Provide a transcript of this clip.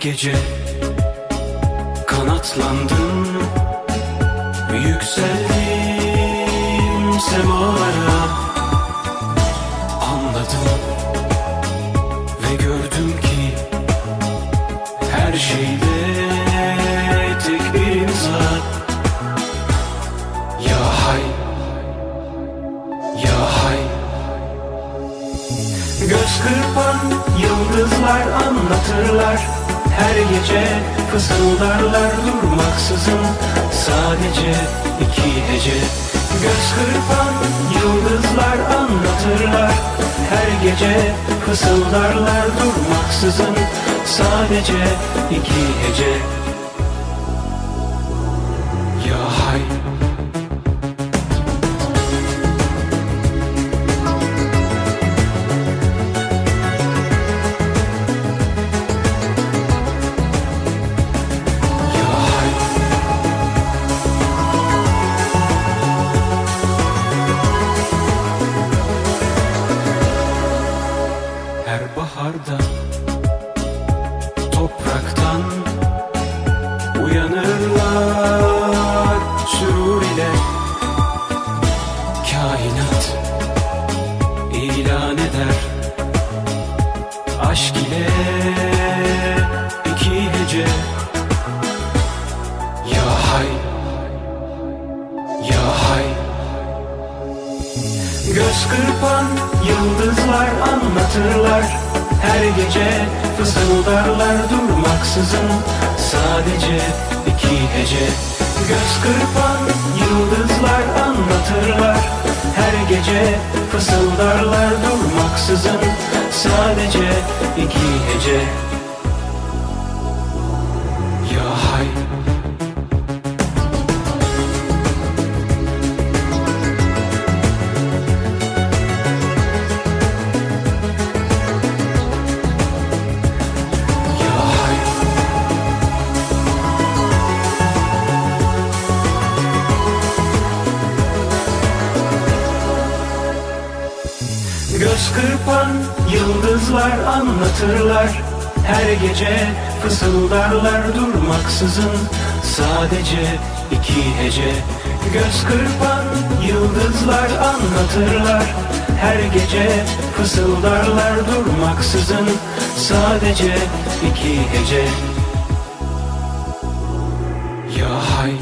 gece kanatlandım. Yükseldim semalara Anladım ve gördüm ki Her şeyde tek bir imza Ya hay Ya hay. Göz kırpan yıldızlar anlatırlar Her gece fısıldarlar durmaksızın. Sadece iki hece Göz kırpan yıldızlar anlatırlar. Her gece fısıldarlar durmaksızın. Sadece iki hece Ya hay baharda topraktan uyanırlar sürur ile kainat ilan eder aşk ile iki hece ya hay ya hay. Göz kırpan yıldızlar anlatırlar Her gece fısıldarlar durmaksızın. Sadece iki hece Göz kırpan yıldızlar anlatırlar. Her gece fısıldarlar durmaksızın. Sadece iki hece Göz kırpan yıldızlar anlatırlar. Her gece fısıldarlar durmaksızın. Sadece iki hece Göz kırpan yıldızlar anlatırlar. Her gece fısıldarlar durmaksızın. Sadece iki hece. Ya hay